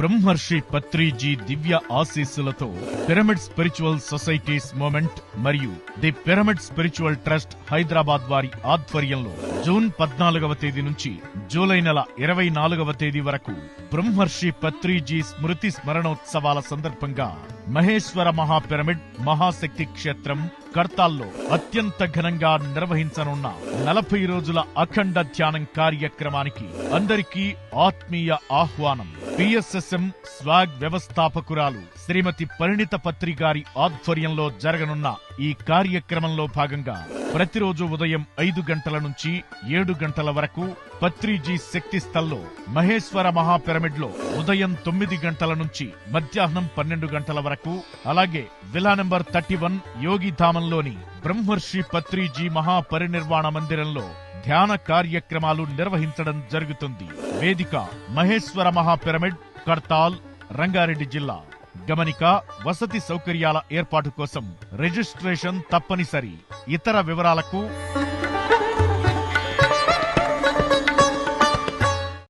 బ్రహ్మర్షి పత్రిజీ దివ్య ఆశీస్సులతో పిరమిడ్ స్పిరిచువల్ సొసైటీస్ మూమెంట్ మరియు the pyramid spiritual trust Hyderabad వారి ఆధ్వర్యంలో జూన్ పద్నాలుగవ తేదీ నుంచి జూలై నెల ఇరవై నాలుగవ తేదీ వరకు బ్రహ్మర్షి పత్రిజీ స్మృతి స్మరణోత్సవాల సందర్భంగా మహేశ్వర మహాపిరమిడ్ మహాశక్తి క్షేత్రం కర్తాల్లో అత్యంత ఘనంగా నిర్వహించనున్న నలభై రోజుల అఖండ ధ్యానం కార్యక్రమానికి అందరికీ ఆత్మీయ ఆహ్వానం. పిఎస్ఎస్ఎం స్వాగ్ వ్యవస్థాపకురాలు శ్రీమతి పరిణిత పత్రి గారి ఆధ్వర్యంలో జరగనున్న ఈ కార్యక్రమంలో భాగంగా ప్రతిరోజు ఉదయం ఐదు గంటల నుంచి ఏడు గంటల వరకు పత్రిజీ శక్తి స్థల్లో మహేశ్వర మహాపిరమిడ్లో ఉదయం తొమ్మిది గంటల నుంచి మధ్యాహ్నం పన్నెండు గంటల వరకు అలాగే విలా నెంబర్ థర్టీ వన్ యోగిధామంలోని బ్రహ్మర్షి పత్రిజీ మహాపరినిర్వాణ మందిరంలో ధ్యాన కార్యక్రమాలు నిర్వహించడం జరుగుతుంది. వేదిక మహేశ్వర మహాపిరమిడ్ కర్తాల్ రంగారెడ్డి జిల్లా. గమనిక వసతి సౌకర్యాల ఏర్పాటు కోసం రిజిస్ట్రేషన్ తప్పనిసరి. ఇతర వివరాలకు